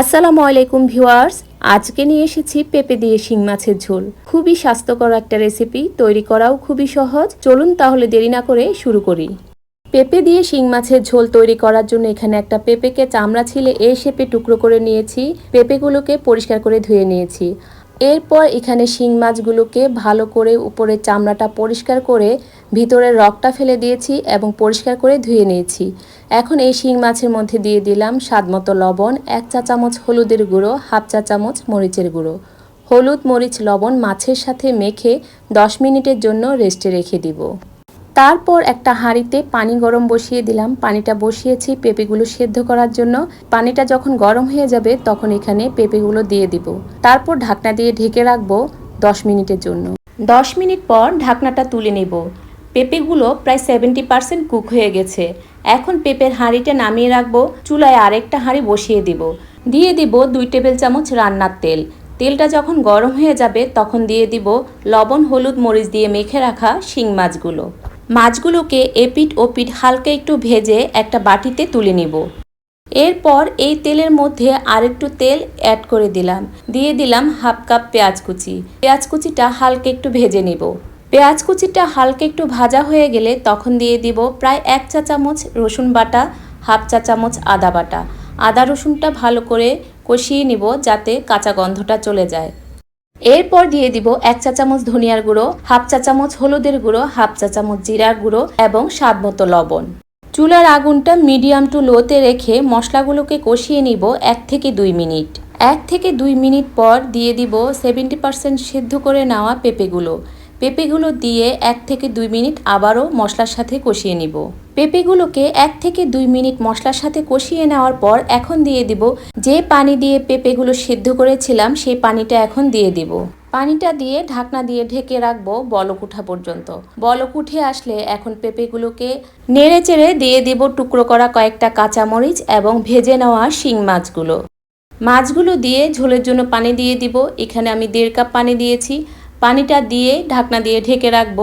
আসসালামু আলাইকুম ভিউয়ার্স, আজকে নিয়ে এসেছি পেঁপে দিয়ে শিং মাছের ঝোল। খুবই স্বাস্থ্যকর একটা রেসিপি, তৈরি করাও খুবই সহজ। চলুন তাহলে দেরি না করে শুরু করি। পেঁপে দিয়ে শিং মাছের ঝোল তৈরি করার জন্য এখানে একটা পেঁপেকে চামড়া ছিলে এ শেপে টুকরো করে নিয়েছি। পেঁপেগুলোকে পরিষ্কার করে ধুয়ে নিয়েছি। এরপর এখানে শিং মাছগুলোকে ভালো করে উপরে চামড়াটা পরিষ্কার করে ভিতরে রকটা ফেলে দিয়েছি এবং পরিষ্কার করে ধুয়ে নিয়েছি। এখন এই শিং মাছের মধ্যে দিয়ে দিলাম স্বাদমতো লবণ, এক চা চামচ হলুদের গুঁড়ো, হাফ চা চামচ মরিচের গুঁড়ো। হলুদ, মরিচ, লবণ মাছের সাথে মেখে 10 মিনিটের জন্য রেস্টে রেখে দিব। তারপর একটা হাঁড়িতে পানি গরম বসিয়ে দিলাম। পানিটা বসিয়েছি পেঁপেগুলো সেদ্ধ করার জন্য। পানিটা যখন গরম হয়ে যাবে তখন এখানে পেঁপেগুলো দিয়ে দিব। তারপর ঢাকনা দিয়ে ঢেকে রাখব 10 মিনিটের জন্য। 10 মিনিট পর ঢাকনাটা তুলে নেব। পেঁপেগুলো প্রায় সেভেন্টি পার্সেন্ট কুক হয়ে গেছে। এখন পেঁপের হাঁড়িটা নামিয়ে রাখব। চুলায় আরেকটা হাঁড়ি বসিয়ে দিব। দিয়ে দিব দুই টেবিল চামচ রান্নার তেল। তেলটা যখন গরম হয়ে যাবে তখন দিয়ে দিব লবণ, হলুদ, মরিচ দিয়ে মেখে রাখা শিং মাছগুলো। মাছগুলোকে এপিট ওপিট হালকা একটু ভেজে একটা বাটিতে তুলে নিব। এরপর এই তেলের মধ্যে আরেকটু তেল অ্যাড করে দিলাম। দিয়ে দিলাম হাফ কাপ পেঁয়াজ কুচি। পেঁয়াজ কুচিটা হালকা একটু ভেজে নিব। পেঁয়াজ কুচিটা হালকা একটু ভাজা হয়ে গেলে তখন দিয়ে দিব প্রায় এক চা চামচ রসুন বাটা, হাফ চা চামচ আদা বাটা। আদা রসুনটা ভালো করে কষিয়ে নিব যাতে কাঁচা গন্ধটা চলে যায়। এরপর দিয়ে দিব এক চা চামচ ধনিয়ার গুঁড়ো, হাফ চা চামচ হলুদের গুঁড়ো, হাফ চা চামচ জিরার গুঁড়ো এবং স্বাদ মতো লবণ। চুলার আগুনটা মিডিয়াম টু লোতে রেখে মশলাগুলোকে কষিয়ে নিব এক থেকে দুই মিনিট। এক থেকে দুই মিনিট পর দিয়ে দিব সেভেন্টি পার্সেন্ট সেদ্ধ করে নেওয়া পেঁপেগুলো। পেঁপেগুলো দিয়ে এক থেকে দুই মিনিট আবারও মশলার সাথে কষিয়ে নিব। পেঁপেগুলোকে এক থেকে দুই মিনিট মশলার সাথে কষিয়ে নেওয়ার পর এখন দিয়ে দিব যে পানি দিয়ে পেঁপেগুলো সিদ্ধ করেছিলাম সেই পানিটা এখন দিয়ে দিব। পানিটা দিয়ে ঢাকনা দিয়ে ঢেকে রাখব বলক উঠা পর্যন্ত। বলক উঠে আসলে এখন পেঁপেগুলোকে নেড়ে চেড়ে দিয়ে দিব টুকরো করা কয়েকটা কাঁচামরিচ এবং ভেজে নেওয়া শিং মাছগুলো। মাছগুলো দিয়ে ঝোলের জন্য পানি দিয়ে দিব। এখানে আমি দেড় কাপ পানি দিয়েছি। পানিটা দিয়ে ঢাকনা দিয়ে ঢেকে রাখব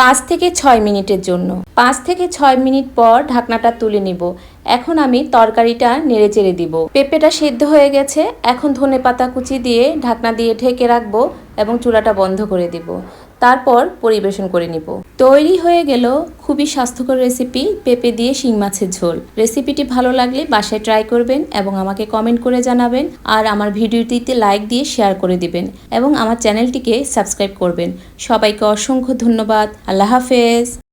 পাঁচ থেকে ছয় মিনিটের জন্য। পাঁচ থেকে ছয় মিনিট পর ঢাকনাটা তুলে নিব। এখন আমি তরকারিটা নেড়ে চেড়ে দিব। পেঁপেটা সেদ্ধ হয়ে গেছে। এখন ধনে পাতা কুচি দিয়ে ঢাকনা দিয়ে ঢেকে রাখব এবং চুলাটা বন্ধ করে দিব। তারপর পরিবেশন করে নিব। তৈরি হয়ে গেল খুবই স্বাস্থ্যকর রেসিপি, পেঁপে দিয়ে শিং মাছের ঝোল। রেসিপিটি ভালো লাগলে বাসায় ট্রাই করবেন এবং আমাকে কমেন্ট করে জানাবেন আর আমার ভিডিওটিতে লাইক দিয়ে শেয়ার করে দিবেন এবং আমার চ্যানেলটিকে সাবস্ক্রাইব করবেন। সবাইকে অসংখ্য ধন্যবাদ। আল্লাহ হাফেজ।